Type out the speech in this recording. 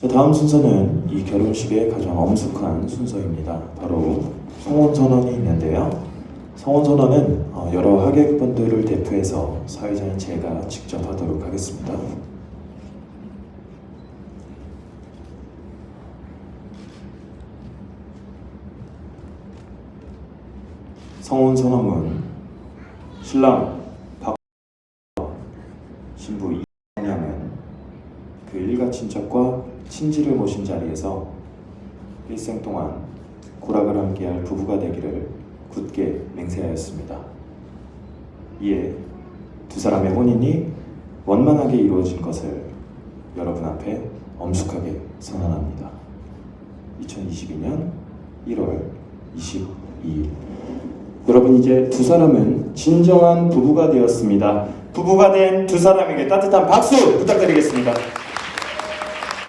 자, 다음 순서는 이 결혼식의 가장 엄숙한 순서입니다. 바로 성혼 선언이 있는데요. 성혼 선언은 어, 여러 하객분들을 대표해서 사회자인 제가 직접 하도록 하겠습니다. 성혼 선언문 신랑 박 신부 이양은 그 일가 친척과 친지를 모신 자리에서 일생 동안 고락을 함께할 부부가 되기를 굳게 맹세하였습니다. 이에 두 사람의 혼인이 원만하게 이루어진 것을 여러분 앞에 엄숙하게 선언합니다. 2022년 1월 22일 여러분 이제 두 사람은 진정한 부부가 되었습니다. 부부가 된 두 사람에게 따뜻한 박수 부탁드리겠습니다.